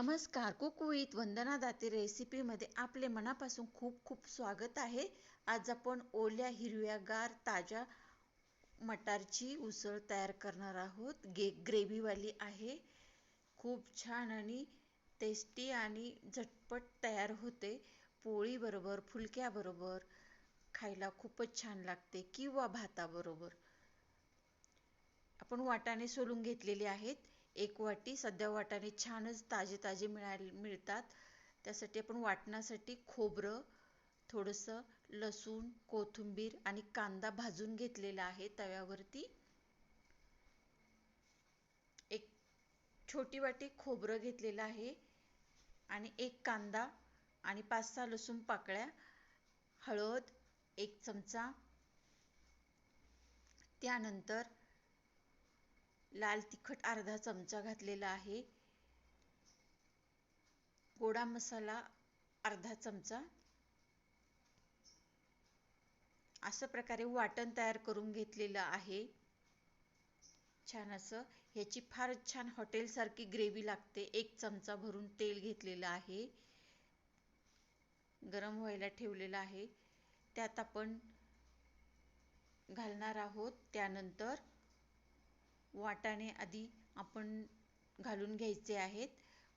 नमस्कार cook with Vandana Date रेसिपीमध्ये आपले मनापासून खूप खूप स्वागत आहे. आज आपण ओल्या हिरव्यागार ताज्या मटारची उसळ तयार करणार आहोत. गे ग्रेव्हीवाली आहे. खूप छान आणि टेस्टी आणि झटपट तयार होते. पोळीबरोबर फुलक्याबरोबर खायला खूपच छान लागते किंवा भाताबरोबर. आपण वाटाणे सोलून घेतलेले आहेत. एक वाटी सध्या वाटाणे छानच ताजे ताजे मिळाले मिळतात. त्यासाठी आपण वाटण्यासाठी खोबरं थोडंसं लसूण कोथिंबीर आणि कांदा भाजून घेतलेला आहे तव्यावरती. एक छोटी वाटी खोबरं घेतलेलं आहे आणि एक कांदा आणि पाच सहा लसूण पाकळ्या हळद एक चमचा. त्यानंतर लाल तिखट अर्धा चमचा घातलेला आहे. गोडा मसाला अर्धा चमचा. अशा प्रकारे वाटण तयार करून घेतलेलं आहे. छान असं. ह्याची फार छान हॉटेलसारखी ग्रेव्ही लागते. एक चमचा भरून तेल घेतलेलं आहे. गरम व्हायला ठेवलेलं आहे. त्यात आपण घालणार आहोत त्यानंतर वाटाणे आधी आपण घालून घ्यायचे आहेत.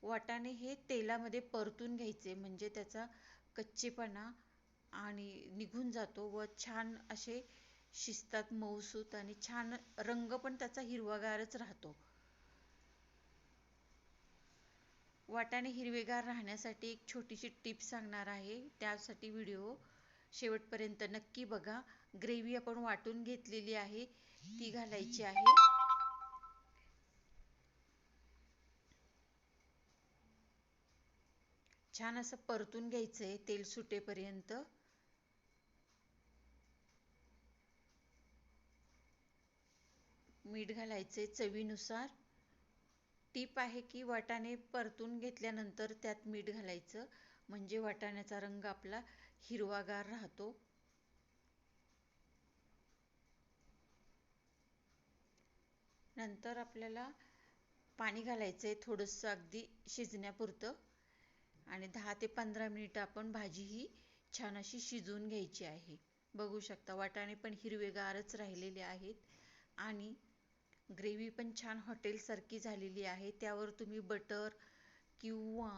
वाटाणे हे तेलामध्ये परतून घ्यायचे म्हणजे त्याचा कच्चेपणा आणि निघून जातो व छान असे शिजतात मऊसूत आणि छान रंग पण त्याचा हिरवागारच राहतो. वाटाणे हिरवेगार राहण्यासाठी एक छोटीशी टिप सांगणार आहे. त्यासाठी व्हिडिओ शेवटपर्यंत नक्की बघा. ग्रेव्ही आपण वाटून घेतलेली आहे ती घालायची आहे. छान असं परतून घ्यायचंय तेल सुटेपर्यंत. मीठ घालायचे चवीनुसार. टीप आहे की वाटाणे परतून घेतल्यानंतर त्यात मीठ घालायचं. म्हणजे वाटाण्याचा रंग आपला हिरवागार राहतो. नंतर आपल्याला पाणी घालायचं आहे थोडंसं अगदी शिजण्यापुरतं. आणि दहा ते पंधरा मिनिट आपण भाजी ही छान अशी शिजवून घ्यायची आहे. बघू शकता वाटाणे पण हिरवेगारच राहिलेले आहेत आणि ग्रेव्ही पण छान हॉटेलसारखी झालेली आहे. त्यावर तुम्ही बटर किंवा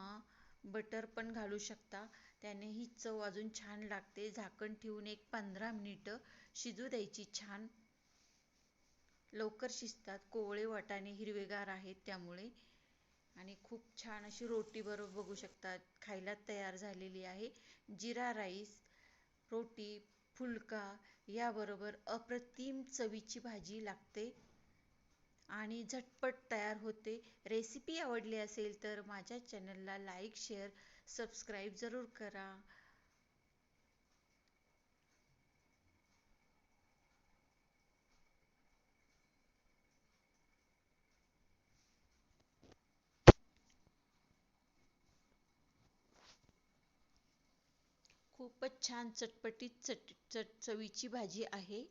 बटर पण घालू शकता. त्याने ही चव अजून छान लागते. झाकण ठेवून एक पंधरा मिनिटं शिजू द्यायची. छान लवकर शिजतात. कोवळे वाटाणे हिरवेगार आहेत त्यामुळे. आणि खूप छान अशी रोटी बरोबर बघू शकतात. खायला तयार झालेली आहे. जिरा राईस रोटी फुलका याबरोबर अप्रतिम चवीची भाजी लागते. आणि झटपट तयार होते. रेसिपी आवडली असेल तर माझ्या चॅनलला लाईक शेअर सबस्क्राईब जरूर करा. खूपच छान चटपटीत चट चट चवीची भाजी आहे.